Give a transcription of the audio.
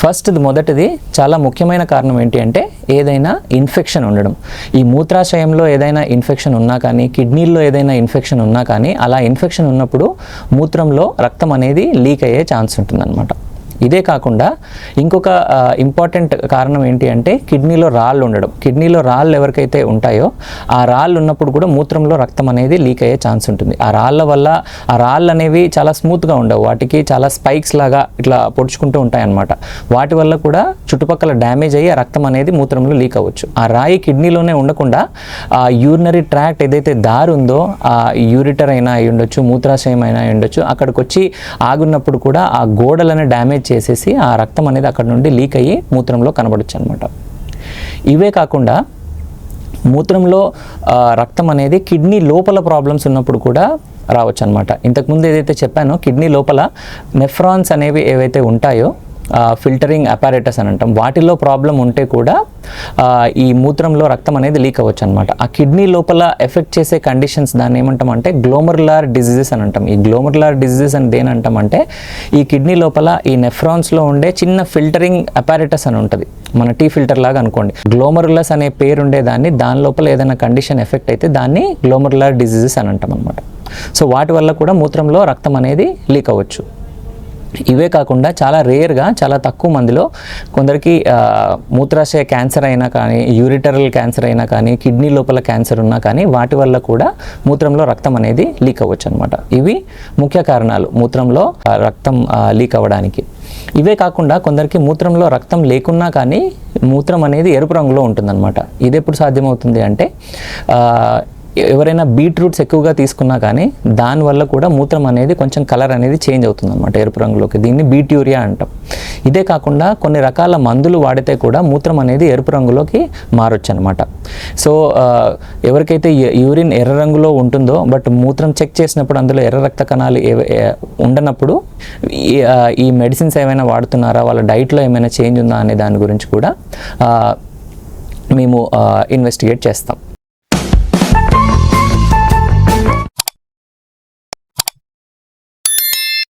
ఫస్ట్ది మొదటిది చాలా ముఖ్యమైన కారణం ఏంటి అంటే ఏదైనా ఇన్ఫెక్షన్ ఉండడం. ఈ మూత్రాశయంలో ఏదైనా ఇన్ఫెక్షన్ ఉన్నా కానీ కిడ్నీల్లో ఏదైనా ఇన్ఫెక్షన్ ఉన్నా కానీ అలా ఇన్ఫెక్షన్ ఉన్నప్పుడు మూత్రంలో రక్తం అనేది లీక్ అయ్యే ఛాన్స్ ఉంటుందన్నమాట. ఇదే కాకుండా ఇంకొక ఇంపార్టెంట్ కారణం ఏంటి అంటే కిడ్నీలో రాళ్ళు ఉండడం. కిడ్నీలో రాళ్ళు ఎవరికైతే ఉంటాయో ఆ రాళ్ళు ఉన్నప్పుడు కూడా మూత్రంలో రక్తం అనేది లీక్ అయ్యే ఛాన్స్ ఉంటుంది. ఆ రాళ్ళ వల్ల ఆ రాళ్ళు అనేవి చాలా స్మూత్గా ఉండవు. వాటికి చాలా స్పైక్స్ లాగా ఇట్లా పొడుచుకుంటూ ఉంటాయి అన్నమాట వాటి వల్ల కూడా చుట్టుపక్కల డ్యామేజ్ అయ్యి ఆ రక్తం అనేది మూత్రంలో లీక్ అవ్వచ్చు. ఆ రాయి కిడ్నీలోనే ఉండకుండా ఆ యూరినరీ ట్రాక్ట్ ఏదైతే దారి ఉందో ఆ యూరిటర్ అయినా అయి ఉండొచ్చు మూత్రాశయం అయినా అయి ఉండొచ్చు అక్కడికి వచ్చి ఆగున్నప్పుడు కూడా ఆ గోడలను డ్యామేజ్ చేసేసి ఆ రక్తం అనేది అక్కడ నుండి లీక్ అయ్యి మూత్రంలో కనబడచ్చు అనమాట ఇవే కాకుండా మూత్రంలో రక్తం అనేది కిడ్నీ లోపల ప్రాబ్లమ్స్ ఉన్నప్పుడు కూడా రావచ్చు అనమాట ఇంతకుముందు ఏదైతే చెప్పానో కిడ్నీ లోపల నెఫ్రాన్స్ అనేవి ఏవైతే ఉంటాయో ఫిల్టరింగ్ అపారేటస్ అని అంటాం. వాటిలో ప్రాబ్లం ఉంటే కూడా ఈ మూత్రంలో రక్తం అనేది లీక్ అవ్వచ్చు అనమాట ఆ కిడ్నీ లోపల ఎఫెక్ట్ చేసే కండిషన్స్ దాన్ని ఏమంటాం అంటే గ్లోమర్లార్ డిజీజెస్ అని అంటాం. ఈ గ్లోమర్లార్ డిజీజెస్ అని దేని అంటే ఈ కిడ్నీ లోపల ఈ నెఫ్రాన్స్లో ఉండే చిన్న ఫిల్టరింగ్ అపారేటస్ అని ఉంటుంది. మన టీ ఫిల్టర్ లాగా అనుకోండి. గ్లోమరులస్ అనే పేరు ఉండే దాన్ని దాని లోపల ఏదైనా కండిషన్ ఎఫెక్ట్ అయితే దాన్ని గ్లోమర్లార్ డిజీజెస్ అని అంటాం అనమాట సో వాటి వల్ల కూడా మూత్రంలో రక్తం అనేది లీక్ అవ్వచ్చు. ఇవే కాకుండా చాలా రేర్గా చాలా తక్కువ మందిలో కొందరికి మూత్రాశయ క్యాన్సర్ అయినా కానీ యూరిటరల్ క్యాన్సర్ అయినా కానీ కిడ్నీ లోపల క్యాన్సర్ ఉన్నా కానీ వాటి వల్ల కూడా మూత్రంలో రక్తం అనేది లీక్ అవ్వచ్చు అనమాట ఇవి ముఖ్య కారణాలు మూత్రంలో రక్తం లీక్ అవ్వడానికి. ఇవే కాకుండా కొందరికి మూత్రంలో రక్తం లేకున్నా కానీ మూత్రం అనేది ఎరుపు రంగులో ఉంటుందన్నమాట. ఇది ఎప్పుడు సాధ్యమవుతుంది అంటే ఎవరైనా బీట్రూట్స్ ఎక్కువగా తీసుకున్నా కానీ దానివల్ల కూడా మూత్రం అనేది కొంచెం కలర్ అనేది చేంజ్ అవుతుంది అనమాట ఎరుపు రంగులోకి. దీన్ని బీట్యూరియా అంటాం. ఇదే కాకుండా కొన్ని రకాల మందులు వాడితే కూడా మూత్రం అనేది ఎరుపు రంగులోకి మారొచ్చు అనమాట సో ఎవరికైతే యూరిన్ ఎర్ర రంగులో ఉంటుందో బట్ మూత్రం చెక్ చేసినప్పుడు అందులో ఎర్ర రక్త కణాలు ఉండనప్పుడు ఈ ఈ మెడిసిన్స్ ఏమైనా వాడుతున్నారా వాళ్ళ డైట్లో ఏమైనా చేంజ్ ఉందా అనే దాని గురించి కూడా మేము ఇన్వెస్టిగేట్ చేస్తాం.